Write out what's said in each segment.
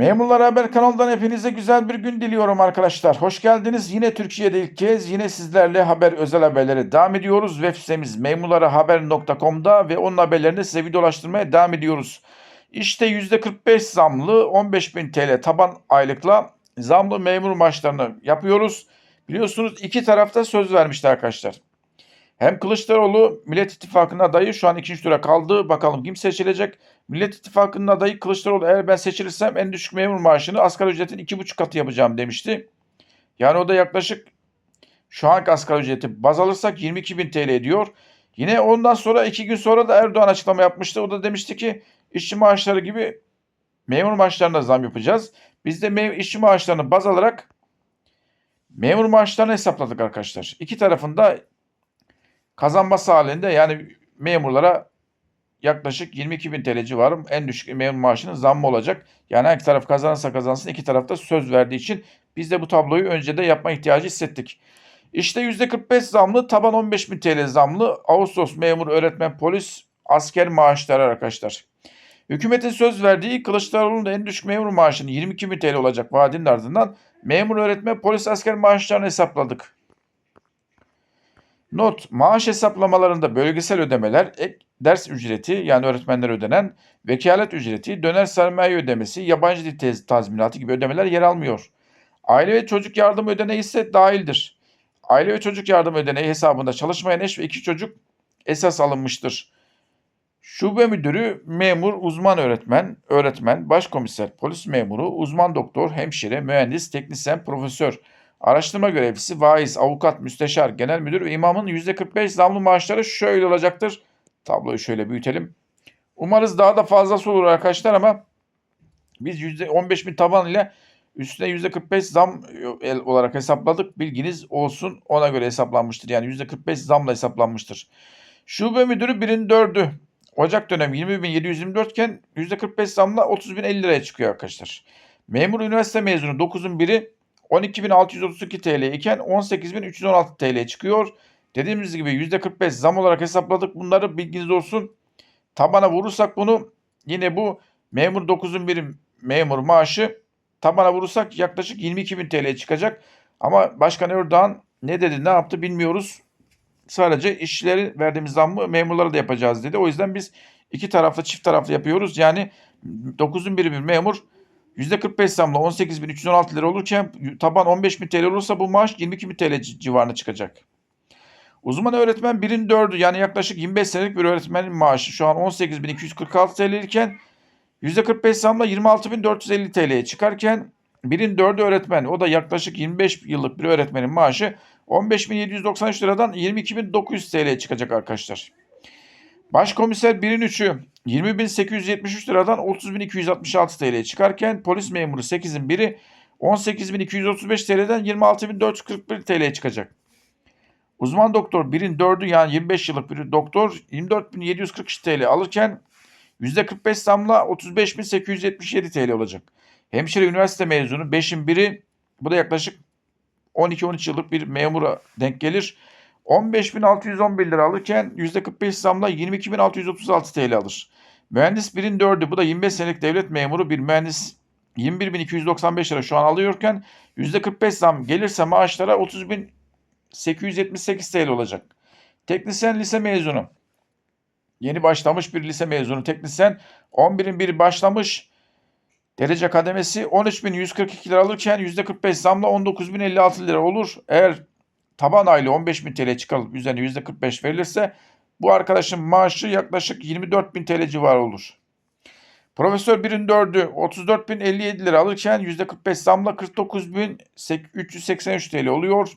Memurlar Haber kanalından hepinize güzel bir gün diliyorum arkadaşlar. Hoş geldiniz. Yine Türkiye'de ilk kez yine sizlerle haber özel haberlere devam ediyoruz. Web sitemiz memurlarahaber.com'da ve onun haberlerini size videolaştırmaya devam ediyoruz. İşte %45 zamlı 15.000 TL taban aylıkla zamlı memur maaşlarını yapıyoruz. Biliyorsunuz iki tarafta söz vermişti arkadaşlar. Hem Kılıçdaroğlu Millet İttifakı'nın adayı şu an ikinci tura kaldı. Bakalım kim seçilecek? Millet İttifakı'nın adayı Kılıçdaroğlu eğer ben seçilirsem en düşük memur maaşını asgari ücretin iki buçuk katı yapacağım demişti. Yani o da yaklaşık şu anki asgari ücreti baz alırsak 22 bin TL ediyor. Yine ondan sonra iki gün sonra da Erdoğan açıklama yapmıştı. O da demişti ki işçi maaşları gibi memur maaşlarına zam yapacağız. Biz de işçi maaşlarını baz alarak memur maaşlarını hesapladık arkadaşlar. İki tarafında kazanması halinde yani memurlara yaklaşık 22 bin TL civarı en düşük memur maaşının zammı olacak. Yani hangi taraf kazanırsa kazansın iki tarafta söz verdiği için biz de bu tabloyu önce de yapma ihtiyacı hissettik. İşte %45 zamlı taban 15 bin TL zamlı Ağustos memur, öğretmen, polis, asker maaşları arkadaşlar. Hükümetin söz verdiği Kılıçdaroğlu'nun da en düşük memur maaşının 22 bin TL olacak vaadinin ardından memur, öğretmen, polis, asker maaşlarını hesapladık. Not, maaş hesaplamalarında bölgesel ödemeler, ders ücreti yani öğretmenler ödenen, vekalet ücreti, döner sermaye ödemesi, yabancı dil tazminatı gibi ödemeler yer almıyor. Aile ve çocuk yardımı ödeneği ise dahildir. Aile ve çocuk yardımı ödeneği hesabında çalışmayan eş ve iki çocuk esas alınmıştır. Şube müdürü, memur, uzman öğretmen, öğretmen, başkomiser, polis memuru, uzman doktor, hemşire, mühendis, teknisyen, profesör, Araştırma görevlisi, vaiz, avukat, müsteşar, genel müdür ve imamın %45 zamlı maaşları şöyle olacaktır. Tabloyu şöyle büyütelim. Umarız daha da fazlası olur arkadaşlar ama biz %15 bin taban ile üstüne %45 zam olarak hesapladık. Bilginiz olsun ona göre hesaplanmıştır. Yani %45 zamla hesaplanmıştır. Şube müdürü birin dördü. Ocak dönemi 20.724 iken %45 zamla 30.050 liraya çıkıyor arkadaşlar. Memur üniversite mezunu 9'un biri 12.632 TL iken 18.316 TL çıkıyor. Dediğimiz gibi %45 zam olarak hesapladık. Bunları bilginiz olsun. Tabana vurursak bunu yine bu memur 9'un biri memur maaşı tabana vurursak yaklaşık 22.000 TL çıkacak. Ama Başkan Erdoğan ne dedi ne yaptı bilmiyoruz. Sadece işçilerin verdiğimiz zammı memurlara da yapacağız dedi. O yüzden biz iki taraflı çift taraflı yapıyoruz. Yani 9'un biri bir memur %45 zamla 18.316 lira olurken taban 15.000 TL olursa bu maaş 22.000 TL ci- civarına çıkacak. Uzman öğretmen 1'in 4'ü yani yaklaşık 25 senelik bir öğretmenin maaşı şu an 18.246 TL iken %45 zamla 26.450 TL'ye çıkarken 1'in 4'ü öğretmen o da yaklaşık 25 yıllık bir öğretmenin maaşı 15.793 liradan 22.900 TL'ye çıkacak arkadaşlar. Başkomiser 1'in 3'ü 20.873 liradan 30.266 TL'ye çıkarken polis memuru 8'in biri 18.235 TL'den 26.441 TL'ye çıkacak. Uzman doktor 1'in 4'ü yani 25 yıllık bir doktor 24.743 TL alırken %45 zamla 35.877 TL olacak. Hemşire üniversite mezunu 5'in biri bu da yaklaşık 12-13 yıllık bir memura denk gelir. 15.611 lira alırken %45 zamla 22.636 TL alır. Mühendis 1'in 4'ü bu da 25 senelik devlet memuru bir mühendis 21.295 lira şu an alıyorken %45 zam gelirse maaşlara 30.878 TL olacak. Teknisyen lise mezunu. Yeni başlamış bir lise mezunu teknisyen 11'in biri başlamış derece kademesi 13.142 lira alırken %45 zamla 19.056 lira olur. Eğer taban aylığı 15.000 TL çıkarılıp üzerine %45 verilirse bu arkadaşın maaşı yaklaşık 24.000 TL civarı olur. Profesör 1'in 4'ü 34.057 lira alırken %45 zamla 49.383 TL oluyor.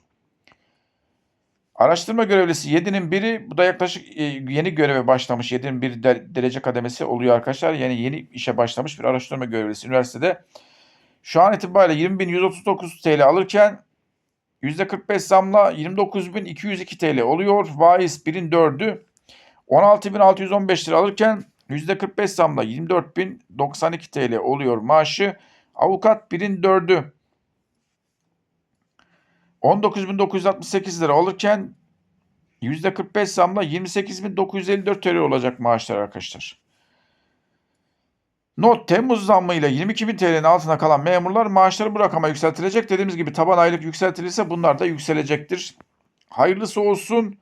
Araştırma görevlisi 7'nin biri bu da yaklaşık e, yeni göreve başlamış 7'nin bir de- derece kademesi oluyor arkadaşlar. Yani yeni işe başlamış bir araştırma görevlisi üniversitede. Şu an itibariyle 20.139 TL alırken %45 zamla 29.202 TL oluyor. Vaiz 1'in 4'ü 16.615 lira alırken %45 zamla 24.092 TL oluyor maaşı. Avukat 1'in 4'ü 19.968 lira alırken %45 zamla 28.954 TL olacak maaşlar arkadaşlar. Not Temmuz zammıyla 22.000 TL'nin altına kalan memurlar maaşları bu rakama yükseltilecek. Dediğimiz gibi taban aylık yükseltilirse bunlar da yükselecektir. Hayırlısı olsun.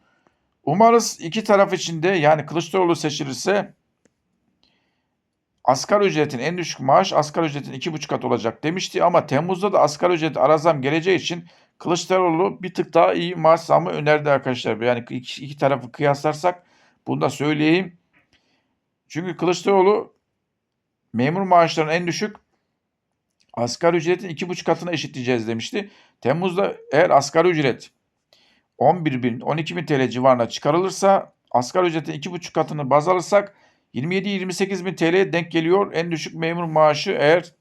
Umarız iki taraf içinde yani Kılıçdaroğlu seçilirse asgari ücretin en düşük maaş asgari ücretin iki buçuk kat olacak demişti ama Temmuz'da da asgari ücret ara zam geleceği için Kılıçdaroğlu bir tık daha iyi maaş zammı önerdi arkadaşlar. Yani iki, iki tarafı kıyaslarsak bunu da söyleyeyim. Çünkü Kılıçdaroğlu memur maaşlarının en düşük asgari ücretin iki buçuk katına eşitleyeceğiz demişti. Temmuz'da eğer asgari ücret 11 bin 12 bin TL civarına çıkarılırsa asgari ücretin iki buçuk katını baz alırsak 27-28 bin TL'ye denk geliyor en düşük memur maaşı eğer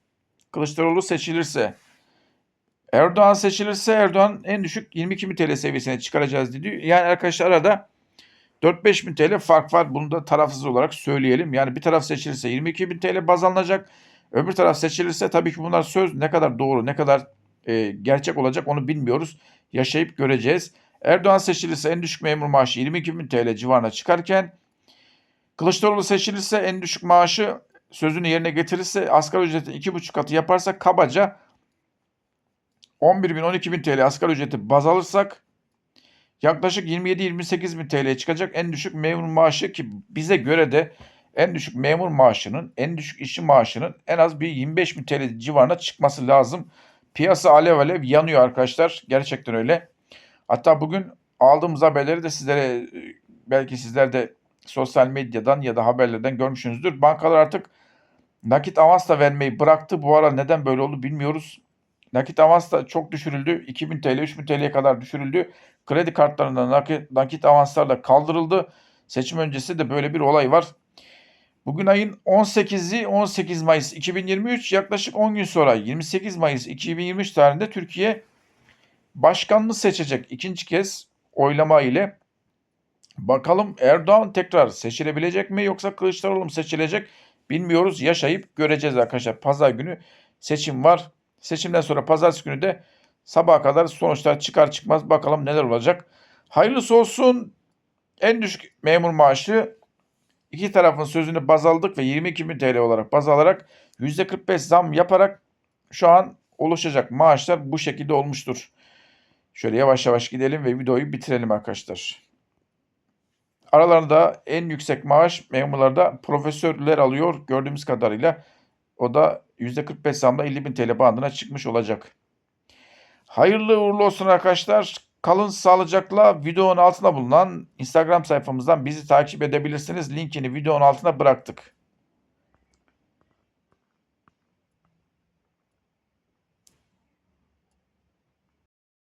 Kılıçdaroğlu seçilirse. Erdoğan seçilirse Erdoğan en düşük 22 bin TL seviyesine çıkaracağız dedi. Yani arkadaşlar arada 4-5 bin TL fark var. Bunu da tarafsız olarak söyleyelim. Yani bir taraf seçilirse 22 bin TL baz alınacak. Öbür taraf seçilirse tabii ki bunlar söz ne kadar doğru ne kadar e, gerçek olacak onu bilmiyoruz. Yaşayıp göreceğiz. Erdoğan seçilirse en düşük memur maaşı 22 bin TL civarına çıkarken Kılıçdaroğlu seçilirse en düşük maaşı sözünü yerine getirirse asgari ücretin 2,5 katı yaparsa kabaca 11 bin 12 bin TL asgari ücreti baz alırsak yaklaşık 27-28 bin TL'ye çıkacak en düşük memur maaşı ki bize göre de en düşük memur maaşının, en düşük işçi maaşının en az bir 25 bin TL civarına çıkması lazım. Piyasa alev alev yanıyor arkadaşlar. Gerçekten öyle. Hatta bugün aldığımız haberleri de sizlere belki sizler de sosyal medyadan ya da haberlerden görmüşsünüzdür. Bankalar artık nakit avans da vermeyi bıraktı. Bu ara neden böyle oldu bilmiyoruz. Nakit avans da çok düşürüldü. 2000 TL, 3000 TL'ye kadar düşürüldü. Kredi kartlarında nakit, nakit avanslar da kaldırıldı. Seçim öncesi de böyle bir olay var. Bugün ayın 18'i 18 Mayıs 2023 yaklaşık 10 gün sonra 28 Mayıs 2023 tarihinde Türkiye başkanını seçecek ikinci kez oylama ile. Bakalım Erdoğan tekrar seçilebilecek mi yoksa Kılıçdaroğlu mu seçilecek bilmiyoruz. Yaşayıp göreceğiz arkadaşlar. Pazar günü seçim var. Seçimden sonra pazartesi günü de sabaha kadar sonuçlar çıkar çıkmaz bakalım neler olacak. Hayırlısı olsun. En düşük memur maaşı iki tarafın sözünü baz aldık ve 22 bin TL olarak baz alarak %45 zam yaparak şu an oluşacak maaşlar bu şekilde olmuştur. Şöyle yavaş yavaş gidelim ve videoyu bitirelim arkadaşlar. Aralarında en yüksek maaş memurlarda profesörler alıyor gördüğümüz kadarıyla. O da %45 zamla 50 bin TL bandına çıkmış olacak. Hayırlı uğurlu olsun arkadaşlar. Kalın sağlıcakla videonun altına bulunan Instagram sayfamızdan bizi takip edebilirsiniz. Linkini videonun altına bıraktık.